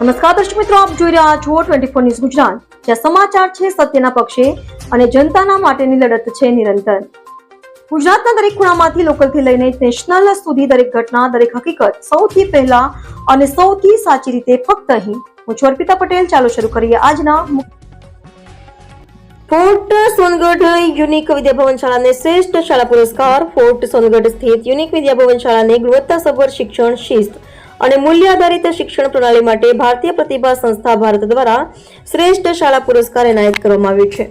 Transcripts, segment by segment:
નમસ્કાર દર્શક મિત્રો, આપ જોઈ રહ્યા છો ટ્વેન્ટી ફોર ન્યૂઝ ગુજરાત. જ્યાં સમાચાર છે સત્યના પક્ષે અને જનતાના માટેની લડત છે નિરંતર. ગુજરાતના દરેક ખૂણામાંથી લોકલથી લઈને નેશનલ સુધી દરેક ઘટના, દરેક હકીકત સૌથી પહેલા અને સૌથી સાચી રીતે ફક્ત અહીં. હું છું અર્પિતા પટેલ, ચાલો શરૂ કરીએ આજના ફોર્ટ સોનગઢ યુનિક વિદ્યાભવન શાળાને શ્રેષ્ઠ શાળા પુરસ્કાર. ફોર્ટ સોનગઢ સ્થિત યુનિક વિદ્યાભવન શાળાને ગુણવત્તાસભર શિક્ષણ શિસ્ત અને મૂલ્ય આધારિત શિક્ષણ પ્રણાલી માટે ભારતીય પ્રતિભા સંસ્થા ભારત દ્વારા શ્રેષ્ઠ શાળા પુરસ્કાર એનાયત કરવામાં આવ્યો છે.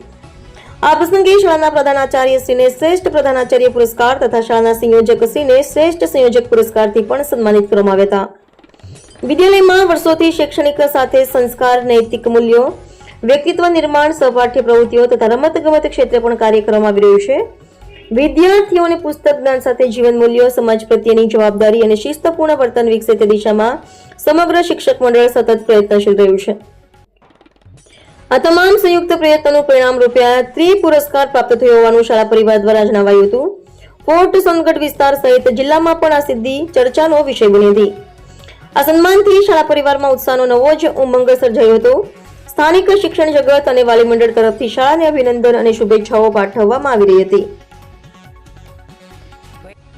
આ પ્રસંગે શાળાના પ્રધાનાચાર્ય શ્રીને શ્રેષ્ઠ પ્રધાનાચાર્ય પુરસ્કાર તથા શાળાના સંયોજક શ્રીને શ્રેષ્ઠ સંયોજક પુરસ્કારથી પણ સન્માનિત કરવામાં આવ્યા હતા. વિદ્યાલયમાં વર્ષોથી શૈક્ષણિક સાથે સંસ્કાર, નૈતિક મૂલ્યો, વ્યક્તિત્વ નિર્માણ સહપાઠ્ય પ્રવૃત્તિઓ તથા રમત ગમત ક્ષેત્રે પણ કાર્ય કરવામાં આવી રહ્યું છે. વિદ્યાર્થીઓને પુસ્તક જ્ઞાન સાથે જીવન મૂલ્યો, સમાજ પ્રત્યેની જવાબદારી અને શિસ્તપૂર્ણ વર્તન વિકસે તે દિશામાં સમગ્ર શિક્ષક મંડળ સતત પ્રયત્નશીલ રહ્યું છે. આ તમામ સંયુક્ત પ્રયત્નોનું પરિણામ રૂપિયા ત્રિ પુરસ્કાર પ્રાપ્ત થયો હોવાનું શાળા પરિવાર દ્વારા જણાવાયું હતું. ફોર્ટ સોનગઢ વિસ્તાર સહિત જિલ્લામાં પણ આ સિદ્ધિ ચર્ચાનો વિષય બની હતી. આ સન્માનથી શાળા પરિવારમાં ઉત્સાહનો નવો જ ઉમંગ સર્જાયો હતો. સ્થાનિક શિક્ષણ જગત અને વાલી મંડળ તરફથી શાળાને અભિનંદન અને શુભેચ્છાઓ પાઠવવામાં આવી રહી હતી. Wait.